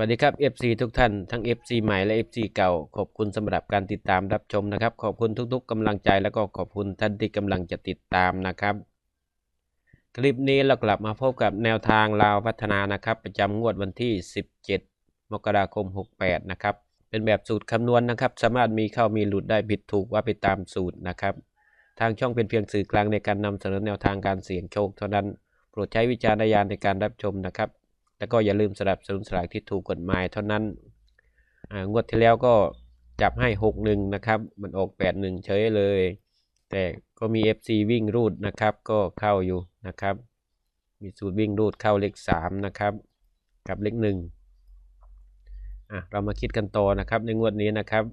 วัสดีครับ FC ทุกท่านทั้ง FC ใหม่และ FC เก่า ขอบคุณสำหรับการติดตามรับชมนะครับ ขอบคุณทุกๆกำลังใจแล้วก็ขอบคุณท่านที่กำลังจะติดตามนะครับ คลิปนี้เรากลับมาพบกับแนวทางลาวพัฒนานะครับ ประจำงวดวันที่ 17 มกราคม 68 นะครับ เป็นแบบสูตรคำนวณนะครับ สามารถมีเข้ามีหลุดได้ผิดถูกว่าไปตามสูตรนะครับ ทางช่องเป็นเพียงสื่อกลางในการนำเสนอแนวทางการเสี่ยงโชคเท่านั้น โปรดใช้วิจารณญาณในการรับชมนะครับ แล้วก็อย่าลืมสนับสนุนสลากที่ถูกกฎหมายเท่านั้นงวดที่แล้วก็จับให้ 6 1 นะครับ มันออก 8 1 เฉยเลย แต่ก็มี FC วิ่งรูดนะครับ ก็เข้าอยู่นะครับ มีสูตรวิ่งรูดเข้าเลข 3 นะครับ กับเลข1อะเรามาคิดกันต่อนะครับในงวดนี้นะครับ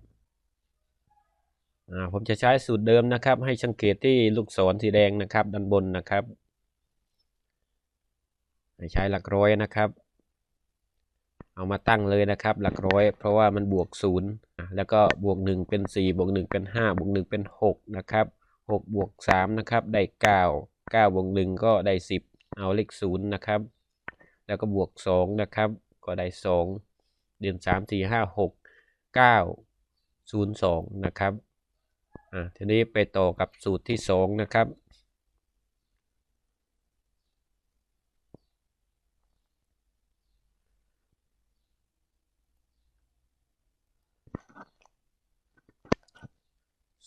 อ่าผมจะใช้สูตรเดิมนะครับ ให้สังเกตที่ลูกศรสีแดงนะครับด้านบนนะครับ ใช้หลักร้อยนะครับ เอามาตั้งเลยนะครับ หลักร้อย เพราะว่ามันบวกศูนย์แล้วก็บวกหนึ่งเป็นสี่บวกหนึ่งเป็นห้าบวกหนึ่งเป็นหกนะครับหกบวกสามนะครับ ได้เก้าเก้าบวกหนึ่งก็ได้สิบเอาเลขศูนย์นะครับ แล้วก็บวกสองนะครับ ก็ได้สองเดือนสามสี่ห้าหกเก้าศูนย์สองนะครับ อ่าทีนี้ไปต่อกับสูตรที่สองนะครับ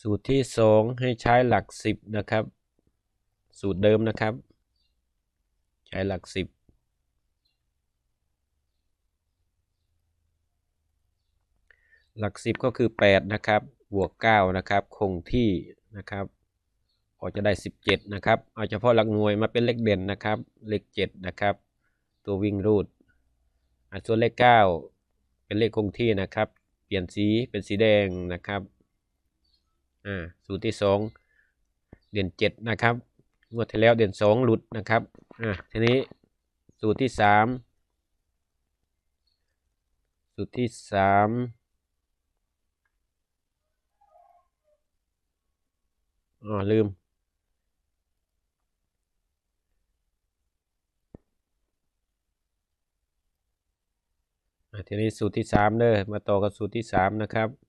สูตรที่สองให้ใช้หลักสิบนะครับ สูตรเดิมนะครับ ใช้หลักสิบหลักสิบก็คือแปดนะครับ บวกเก้านะครับ คงที่นะครับก็จะได้สิบเจ็ดนะครับ เอาเฉพาะหลักหน่วยมาเป็นเลขเด่นนะครับ เลขเจ็ดนะครับ ตัววิ่งรูดอะส่วนเลขเก้าเป็นเลขคงที่นะครับ เปลี่ยนสีเป็นสีแดงนะครับ อ่าสูตรที่สองเด่นเจ็ดนะครับ งวดที่แล้วเด่นสองหลุดนะครับ อ่าทีนี้สูตรที่สามสูตรที่สามอ๋อลืมอ่าทีนี้สูตรที่สามเด้อมาต่อกับสูตรที่สามนะครับ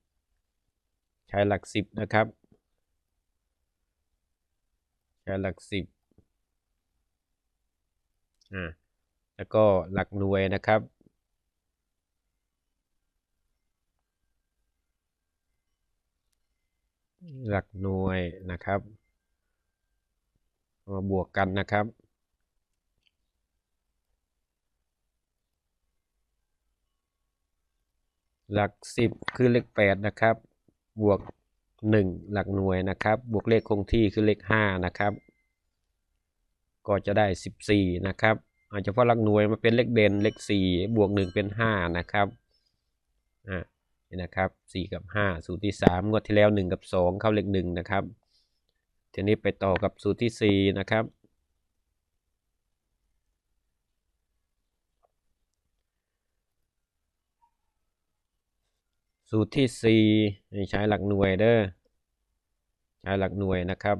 ใช้หลักสิบนะครับ ใช้หลักสิบอ่าแล้วก็หลักหน่วยนะครับหลักหน่วยนะครับมาบวกกันนะครับ หลักสิบคือเลขแปดนะครับ บวกหนึ่งหลักหน่วยนะครับ บวกเลขคงที่คือเลขห้านะครับ ก็จะได้สิบสี่นะครับ อาจจะเพราะหลักหน่วยมาเป็นเลขเด่นเลขสี่บวกหนึ่งเป็นห้านะครับอ่านี่นะครับสี่กับห้าสูตรที่สามงวดที่แล้วหนึ่งกับสองเข้าเลขหนึ่งนะครับ ทีนี้ไปต่อกับสูตรที่สี่นะครับ สูตรที่สี่ให้ใช้หลักหน่วยเด้อใช้หลักหน่วยนะครับ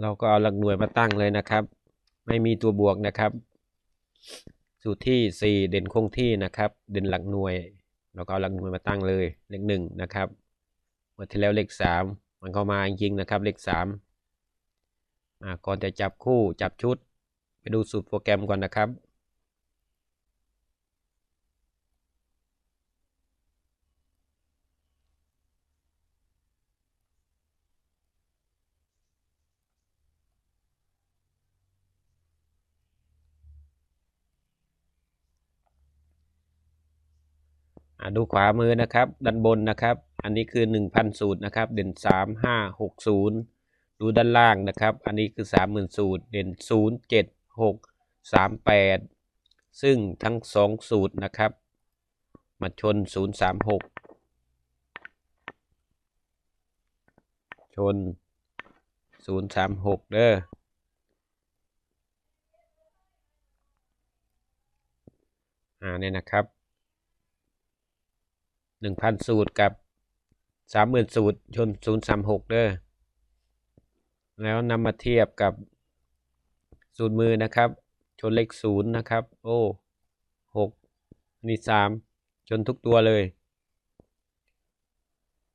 เราก็เอาหลักหน่วยมาตั้งเลยนะครับ ไม่มีตัวบวกนะครับ สูตรที่ 4 เด่นคงที่นะครับ เด่นหลักหน่วย เราก็เอาหลักหน่วยมาตั้งเลยเลขหนึ่งนะครับเมื่อที่แล้วเลขสามมันเข้ามาจริงนะครับเลขสามอ่าก่อนจะจับคู่จับชุด ไปดูสูตรโปรแกรมก่อนนะครับ ดูขวามือนะครับด้านบนนะครับ อันนี้คือ 1,000 สูตรนะครับ เด่น 3 5 6 0 ดูด้านล่างนะครับ อันนี้คือ 30,000 สูตร เด่น 0 7 6 3 8 ซึ่งทั้ง 2 สูตรนะครับ มาชน 036 ชน 036 เด้ออ่าเนี่ยนะครับ หนึ่งพันสูตรกับสามหมื่นสูตรชนศูนย์สามหกเด้อแล้วนำมาเทียบกับสูตรมือนะครับ ชนเลขศูนย์นะครับ โอ้หกนี่สามชนทุกตัวเลย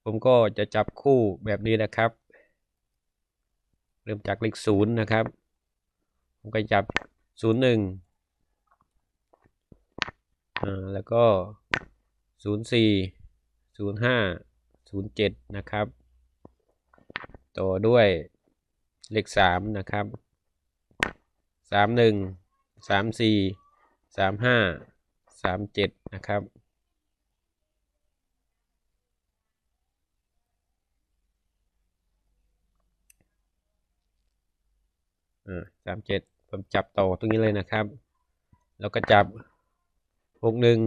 ผมก็จะจับคู่แบบนี้นะครับ เริ่มจากเลขศูนย์นะครับ ผมก็จับศูนย์หนึ่งอ่าแล้วก็ศูนย์สี่ ศูนย์ห้าศูนย์เจ็ดนะครับ ต่อด้วยเลขสามนะครับสามหนึ่งสามสี่สามห้าสามเจ็ดนะครับอ่าสามเจ็ดผมจับต่อตรงนี้เลยนะครับ แล้วก็จับหกหนึ่ง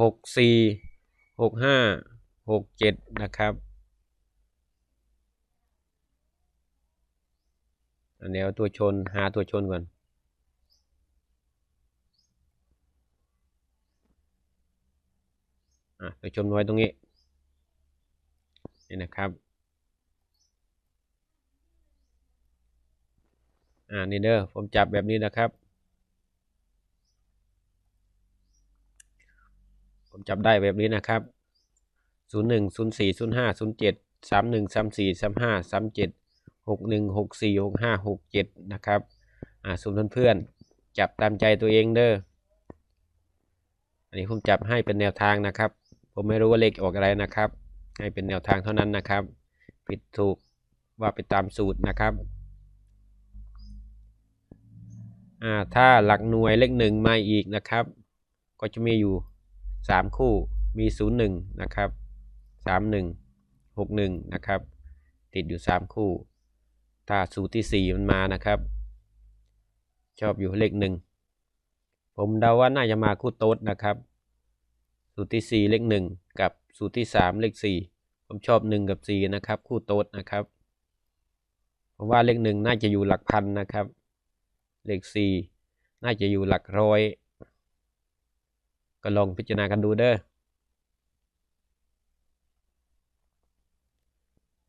หกสี่ หกห้าหกเจ็ดนะครับ อันนี้เอาตัวชนหาตัวชนก่อนตัวชนไว้ตรงนี้ นี่นะครับอ่านี่เด้อผมจับแบบนี้นะครับ ผมจับได้แบบนี้นะครับศูนย์หนึ่งศูนย์สี่ศูนย์ห้าศูนย์เจ็ดสามหนึ่งสามสี่สามห้าสามเจ็ดหกหนึ่งหกสี่หกห้าหกเจ็ดนะครับ อ่าสุ่มเพื่อนๆ จับตามใจตัวเองเด้อ อันนี้ผมจับให้เป็นแนวทางนะครับ ผมไม่รู้ว่าเลขออกอะไรนะครับ ให้เป็นแนวทางเท่านั้นนะครับ ผิดถูกว่าไปตามสูตรนะครับ อ่า ถ้าหลักหน่วยเลขหนึ่งมาอีกนะครับ ก็จะมีอยู่ สามคู่มีศูนย์หนึ่งนะครับสามหนึ่งหกหนึ่งนะครับ ติดอยู่สามคู่ ถ้าสูตรที่สี่มันมานะครับ ชอบอยู่เลขหนึ่งผมเดาว่าน่าจะมาคู่โต๊ดนะครับ สูตรที่สี่เลขหนึ่งกับสูตรที่สามเลขสี่ผมชอบหนึ่งกับสี่นะครับ คู่โต๊ดนะครับผมว่าเลขหนึ่งน่าจะอยู่หลักพันนะครับ เลขสี่น่าจะอยู่หลักร้อย ก็ลองพิจารณากันดูเด้อ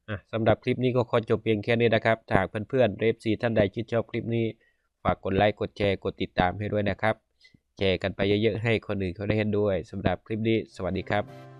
อะสำหรับคลิปนี้ก็ขอจบเพียงแค่นี้นะครับถ้าหากเพื่อนๆเรฟซีท่านใดชื่นชอบคลิปนี้ ฝากกดไลค์กดแชร์กดติดตามให้ด้วยนะครับ แชร์กันไปเยอะๆให้คนอื่นเขาได้เห็นด้วยสำหรับคลิปนี้ สวัสดีครับ